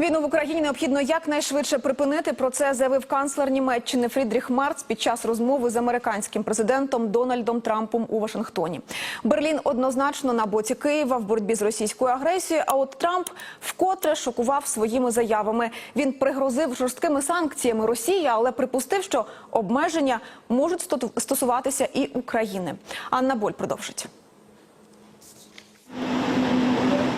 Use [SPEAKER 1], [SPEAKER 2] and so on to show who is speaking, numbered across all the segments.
[SPEAKER 1] Війну в Україні необхідно якнайшвидше припинити. Про це заявив канцлер Німеччини Фрідріх Марц під час розмови з американським президентом Дональдом Трампом у Вашингтоні. Берлін однозначно на боці Києва в боротьбі з російською агресією. А от Трамп вкотре шокував своїми заявами. Він пригрозив жорсткими санкціями Росії, але припустив, що обмеження можуть стосуватися і України. Анна Боль продовжить.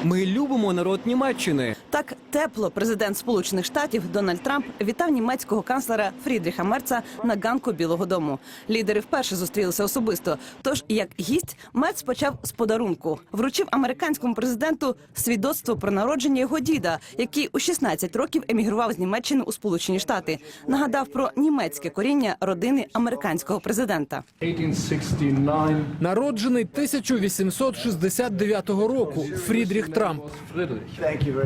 [SPEAKER 2] Ми любимо народ Німеччини.
[SPEAKER 3] Так тепло президент Сполучених Штатів Дональд Трамп вітав німецького канцлера Фрідріха Мерца на ганку Білого Дому. Лідери вперше зустрілися особисто. Тож, як гість, Мерц почав з подарунку. Вручив американському президенту свідоцтво про народження його діда, який у 16 років емігрував з Німеччини у Сполучені Штати. Нагадав про німецьке коріння родини американського президента.
[SPEAKER 4] 1869
[SPEAKER 5] Народжений 1869 року Фрідріх Трамп.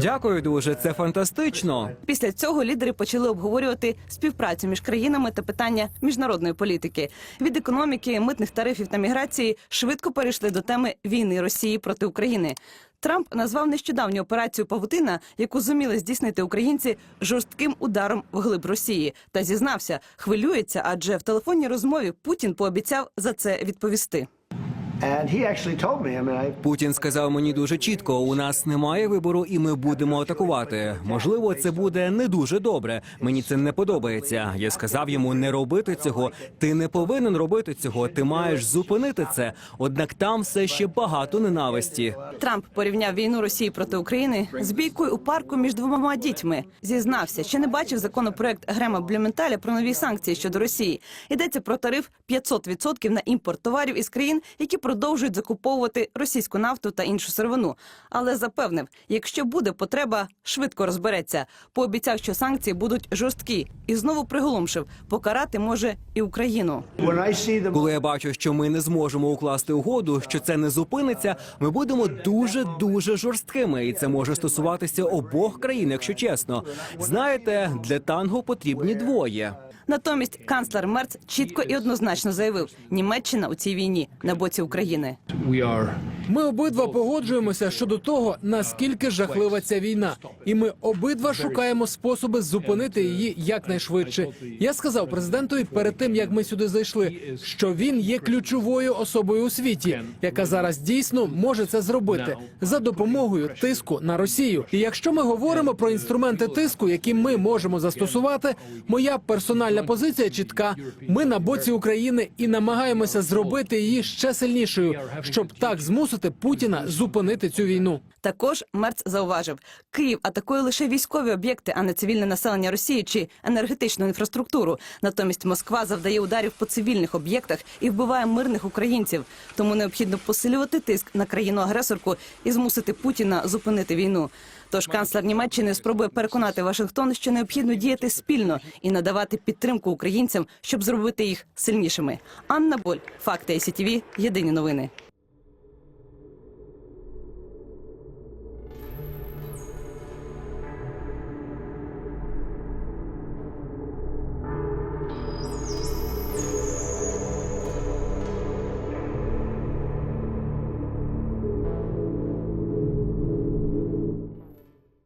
[SPEAKER 2] Дякую дуже. Це фантастично.
[SPEAKER 3] Після цього лідери почали обговорювати співпрацю між країнами та питання міжнародної політики. Від економіки, митних тарифів та міграції швидко перейшли до теми війни Росії проти України. Трамп назвав нещодавню операцію Павутина, яку зуміли здійснити українці жорстким ударом в глиб Росії, та зізнався, хвилюється, адже в телефонній розмові Путін пообіцяв за це відповісти.
[SPEAKER 2] Путін сказав мені дуже чітко: у нас немає вибору, і ми будемо атакувати. Можливо, це буде не дуже добре. Мені це не подобається. Я сказав йому не робити цього. Ти не повинен робити цього. Ти маєш зупинити це. Однак там все ще багато ненависті.
[SPEAKER 3] Трамп порівняв війну Росії проти України з бійкою у парку між двома дітьми. Зізнався, що не бачив законопроект Грема Блюменталя про нові санкції щодо Росії. Йдеться про тариф 500% на імпорт товарів із країн, які продовжують закуповувати російську нафту та іншу сировину. Але запевнив, якщо буде потреба, швидко розбереться. Пообіцяв, що санкції будуть жорсткі, і знову приголомшив, покарати може і Україну.
[SPEAKER 2] Коли я бачу, що ми не зможемо укласти угоду, що це не зупиниться, ми будемо дуже дуже жорсткими, і це може стосуватися обох країн, якщо чесно. Знаєте, для танго потрібні двоє.
[SPEAKER 3] Натомість канцлер Мерц чітко і однозначно заявив: Німеччина у цій війні на боці України.
[SPEAKER 5] Ми обидва погоджуємося щодо того, наскільки жахлива ця війна, і ми обидва шукаємо способи зупинити її якнайшвидше. Я сказав президентові перед тим, як ми сюди зайшли, що він є ключовою особою у світі, яка зараз дійсно може це зробити за допомогою тиску на Росію. І якщо ми говоримо про інструменти тиску, які ми можемо застосувати, моя персональна позиція чітка. Ми на боці України і намагаємося зробити її ще сильнішою, щоб так змусити Путіна зупинити цю війну.
[SPEAKER 3] Також Мерц зауважив, Київ атакує лише військові об'єкти, а не цивільне населення Росії чи енергетичну інфраструктуру. Натомість Москва завдає ударів по цивільних об'єктах і вбиває мирних українців. Тому необхідно посилювати тиск на країну-агресорку і змусити Путіна зупинити війну. Тож канцлер Німеччини спробує переконати Вашингтон, що необхідно діяти спільно і надавати підтримку українцям, щоб зробити їх сильнішими. Анна Боль, факти СІТВ, єдині новини.